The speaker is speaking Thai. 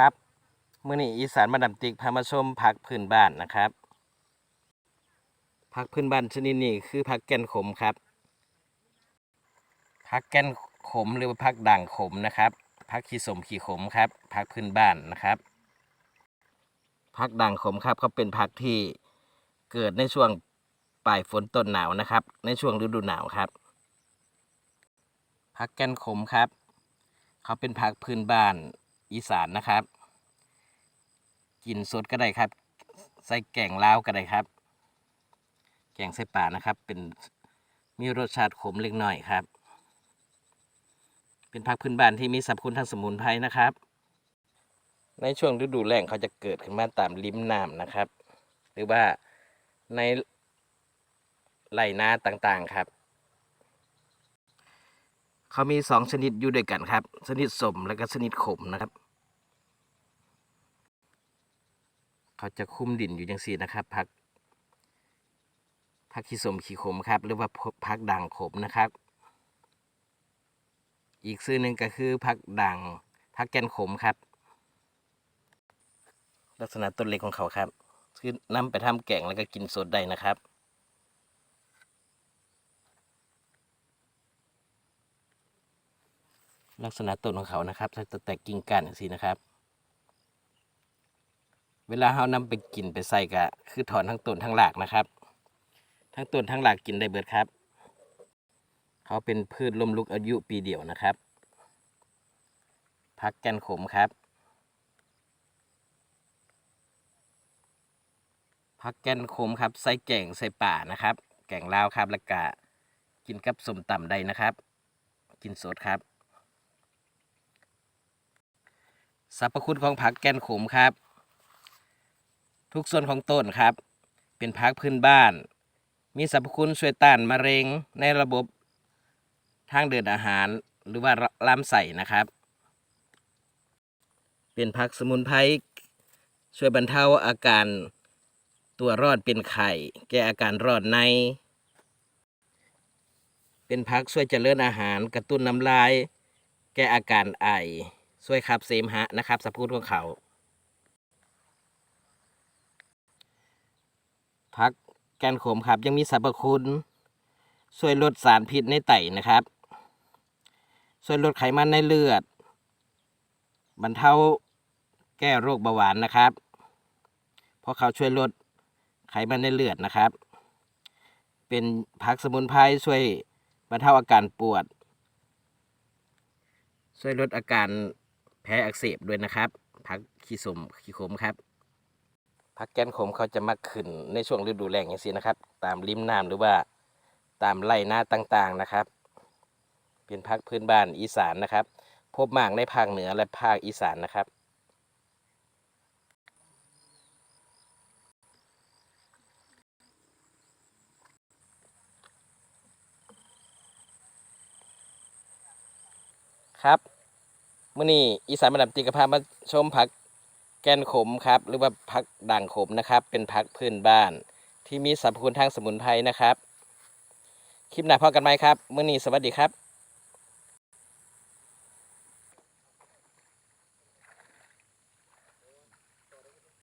ครับมื้อนี้อีสานมาดำติกพามาชมผักพื้นบ้านนะครับผักพื้นบ้านชนิดนี้คือผักแก่นขมครับผักแก่นขมหรือว่าผักด่างขมนะครับผักขี้สมขี้ขมครับผักพื้นบ้านนะครับผักด่างขมครับเขาเป็นผักที่เกิดในช่วงปลายฝนต้นหนาวนะครับ ในช่วงฤดูหนาวครับผักแก่นขมครับ เขาเป็นผักพื้นบ้าน อีสานนะครับ กินสดก็ได้ครับ ใส่แกงลาวก็ได้ครับ แกงใส่ป่านะครับ เป็นมีรสชาติขมเล็กน้อยครับ เป็นผักพื้นบ้านที่มีสรรพคุณทางสมุนไพรนะครับ ในช่วงฤดูแล้งเขาจะเกิดขึ้นมาตามริมน้ำนะครับ หรือว่าในไหล่นาต่างๆครับ เขามีสองชนิดอยู่ด้วยกันครับ ชนิดสมและก็ชนิดขมนะครับ เขาจะคุ้มดินอยู่จังสี่นะครับพักพักขี้สมขี้ขมครับ หรือว่าพักด่างขมนะครับ อีกชื่อหนึ่งก็คือพักด่างพักแกนขมครับ ลักษณะต้นเล็กของเขาครับ คือนำไปทำแกงแล้วก็กินสดได้นะครับลักษณะต้นของเขานะครับจะแตกกิ่งก้านอย่างซีนะครับ เวลาเรานำไปกินไปใส่กะคือถอนทั้งต้นทั้งหลากนะครับ ทั้งต้นทั้งหลากกินได้เบิดครับ เขาเป็นพืชลมลุกอายุปีเดียวนะครับพักแกนขมครับพักแกนขมครับใส่แกงใส่ป่านะครับ แกงลาวครับแล้วก็กินกับสมตำได้นะครับ กินสดครับสรรพคุณของผักแกนขมครับ ทุกส่วนของต้นครับ เป็นผักพื้นบ้าน มีสรรพคุณช่วยต้านมะเร็งในระบบทางเดินอาหาร หรือว่าลำไส้นะครับ เป็นผักสมุนไพรช่วยบรรเทาอาการตัวรอนเป็นไข้แก้อาการรอนใน เป็นผักช่วยเจริญอาหารกระตุ้นน้ำลาย แก้อาการไอช่วยขับเสมหะนะครับสรรพคุณของเขา พักแกนขมครับ ยังมีสรรพคุณ ช่วยลดสารพิษในไตนะครับ ช่วยลดไขมันในเลือด บรรเทาแก้โรคเบาหวานนะครับ เพราะเขาช่วยลดไขมันในเลือดนะครับ เป็นพักสมุนไพรช่วยบรรเทาอาการปวด ช่วยลดอาการแพ้อักเสบด้วยนะครับพักขี้สมขี้ขมครับ พักแกนขมเขาจะมักขึ้นในช่วงฤดูแล้งอย่างนี้นะครับ ตามริมน้ำหรือว่าตามไร่นาต่างๆนะครับ เป็นพักพื้นบ้านอีสานนะครับ พบมากในภาคเหนือและภาคอีสานนะครับครับมื่อนี้อีสานมาดับตีกระพามาชมผัก แกนขมครับ หรือว่าผักด่างขมนะครับ เป็นผักพื้นบ้าน ที่มีสรรพคุณทางสมุนไพรนะครับ คลิปหน้าพอกันไหมครับ มื่อนี้สวัสดีครับ